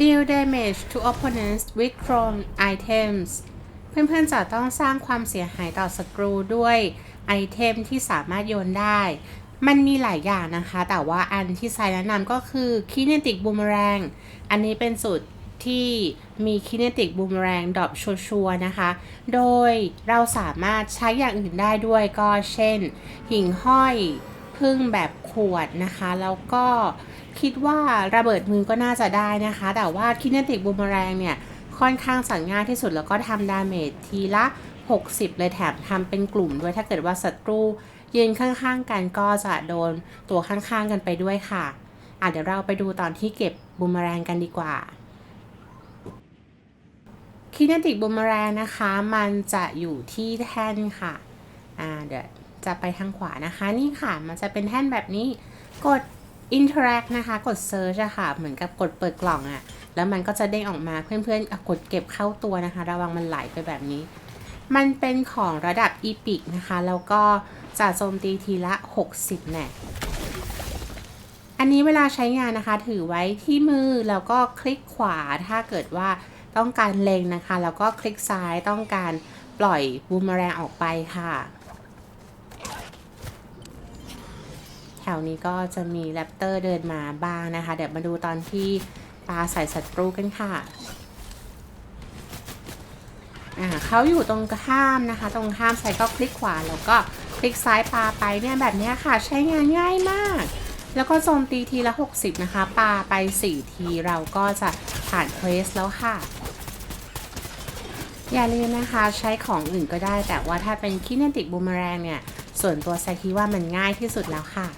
deal damage to opponents with thrown items เพื่อนๆจะต้องสร้างความเสียหายต่อศัตรูด้วยไอเทมที่สามารถโยนได้ มันมีหลายอย่างนะคะ แต่ว่าอันที่ไซแนะนำก็คือ kinetic boomerang อันนี้เป็นสูตรที่มี kinetic boomerang ดรอปชัวร์นะคะ โดยเราสามารถใช้อย่างอื่นได้ด้วยก็เช่น หิ่งห้อยพึ่งแบบขวดนะคะ แล้วก็ คิดว่าระเบิดมือก็น่าจะได้นะคะ แต่ว่า kinetic boomerang เนี่ยค่อนข้างสั่งง่ายที่สุดแล้วก็ทำดาเมจทีละ 60 เลยแถมทำเป็นกลุ่มด้วยถ้าเกิดว่าศัตรูยืนข้างๆกันก็จะโดนตัวข้างๆกันไปด้วยค่ะอะเดี๋ยวเราไปดูตอนที่เก็บบูมเมอแรงกันดีกว่าคินติกบูมเมอแรงนะคะ มันจะอยู่ที่แท่นค่ะอ่าเดี๋ยวจะไปทางขวานะคะ นี่ค่ะ มันจะเป็นแท่นแบบนี้กด interact นะคะ กด search อะค่ะ เหมือนกับกดเปิดกล่องอะแล้วมันก็จะเด้งออกมาเพื่อนๆอะกดเก็บเข้าตัวนะคะ ระวังมันไหลไปแบบนี้ มันเป็นของระดับ epic นะคะ แล้วก็จะโจมตีทีละ 60แน่อันนี้เวลาใช้งานนะคะ ถือไว้ที่มือ แล้วก็คลิกขวาถ้าเกิดว่าต้องการเล็งนะคะ แล้วก็คลิกซ้ายต้องการปล่อยบูมเมอแรงออกไปค่ะ แถวนี้ก็จะมีแรปเตอร์เดินมาบ้างนะคะ เดี๋ยวมาดูตอนที่ปลาใส่ศัตรูกันค่ะอ่าเขาอยู่ตรงข้ามนะคะ ตรงข้ามใส่ก็คลิกขวาแล้วก็คลิกซ้ายปลาไปเนี่ยแบบนี้ค่ะ ใช้งานง่ายมาก แล้วก็โจมตีทีละ 60 นะคะปลาไป 4 ทีเราก็จะผ่านเควสแล้วค่ะ อย่าลืมนะคะใช้ของอื่นก็ได้ แต่ว่าถ้าเป็นคินติกบูมแรงเนี่ย ส่วนตัวไซคิดว่ามันง่ายที่สุดแล้วค่ะ